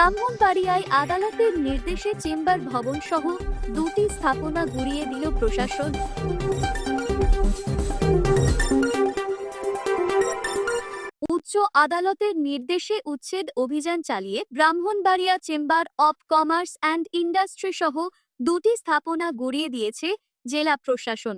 ব্রাহ্মণবাড়িয়ায় আদালতের নির্দেশে চেম্বার ভবন সহ দুটি স্থাপনা গুড়িয়ে দিল প্রশাসন। উচ্চ আদালতের নির্দেশে উচ্ছেদ অভিযান চালিয়ে Brahmanbaria chamber of commerce and industry সহ দুটি স্থাপনা গুড়িয়ে দিয়েছে জেলা প্রশাসন।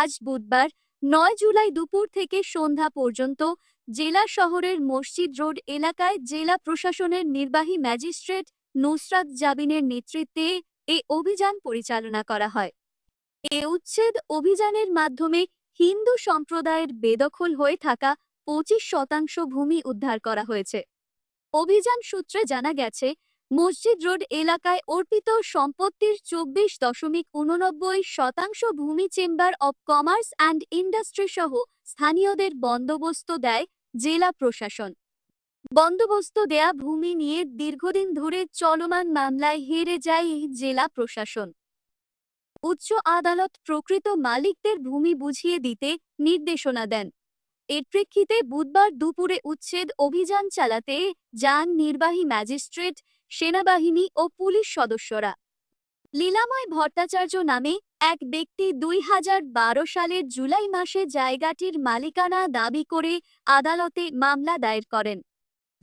আজ বুধবার, নয় জুলাই দুপুর থেকে সন্ধ্যা পর্যন্ত জেলা শহরের মসজিদ রোড এলাকায় জেলা প্রশাসনের নির্বাহী ম্যাজিস্ট্রেট নুসরাত জাবিনের নেতৃত্বে এ অভিযান পরিচালনা করা হয়। এ উচ্ছেদ অভিযানের মাধ্যমে হিন্দু সম্প্রদায়ের বেদখল হয়ে থাকা পঁচিশ শতাংশ ভূমি উদ্ধার করা হয়েছে। অভিযান সূত্রে জানা গেছে মসজিদ রোড এলাকায় অর্পিত সম্পত্তির চব্বিশ দশমিক উননব্বই শতাংশ ভূমি chamber of commerce and industry সহ স্থানীয়দের বন্দোবস্ত দেয় জেলা প্রশাসন। বন্দোবস্ত দেয়া ভূমি নিয়ে দীর্ঘদিন ধরে চলমান মামলায় হেরে যায় এই জেলা প্রশাসন। উচ্চ আদালত প্রকৃত মালিকদের ভূমি বুঝিয়ে দিতে নির্দেশনা দেন। এর প্রেক্ষিতে বুধবার দুপুরে উচ্ছেদ অভিযান চালাতে যান নির্বাহী ম্যাজিস্ট্রেট সেনাবাহিনী ও পুলিশ সদস্যরা। লীলাময় ভট্টাচার্য নামে এক ব্যক্তি দুই হাজার বারো সালের জুলাই মাসে জায়গাটির মালিকানা দাবি করে আদালতে মামলা দায়ের করেন।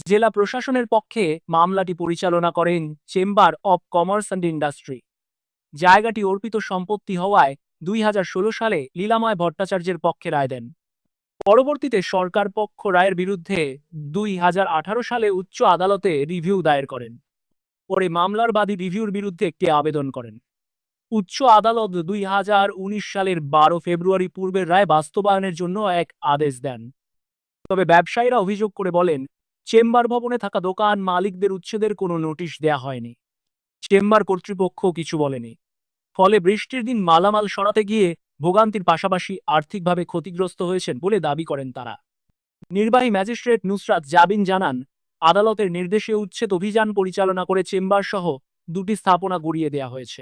জেলা প্রশাসনের পক্ষে মামলাটি পরিচালনা করেন chamber of commerce and industry. জায়গাটি অর্পিত সম্পত্তি হওয়ায় দুই হাজার ষোলো সালে লীলাময় ভট্টাচার্যের পক্ষে রায় দেন। পরবর্তীতে সরকার পক্ষ রায়ের বিরুদ্ধে দুই হাজার আঠারো সালে উচ্চ আদালতে রিভিউ দায়ের করেন। পরে মামলার বাদী রিভিউর বিরুদ্ধে একটি আবেদন করেন। উচ্চ আদালত দুই হাজার উনিশ সালের বারো ফেব্রুয়ারি পূর্বের রায় বাস্তবায়নের জন্য এক আদেশ দেন। তবে ব্যবসায়ীরা অভিযোগ করে বলেন, চেম্বার ভবনে থাকা দোকান মালিকদের উচ্ছেদের কোনো নোটিশ দেয়া হয়নি। চেম্বার কর্তৃপক্ষ কিছু বলেনি। ফলে বৃষ্টির দিন মালামাল সরাতে গিয়ে ভোগান্তির পাশাপাশি আর্থিকভাবে ক্ষতিগ্রস্ত হয়েছেন বলে দাবি করেন তারা। নির্বাহী ম্যাজিস্ট্রেট নুসরাত জাবিন জানান আদালতের নির্দেশে উচ্ছেদ অভিযান পরিচালনা করে চেম্বার সহ দুটি স্থাপনা গড়িয়ে দেয়া হয়েছে।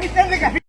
de café.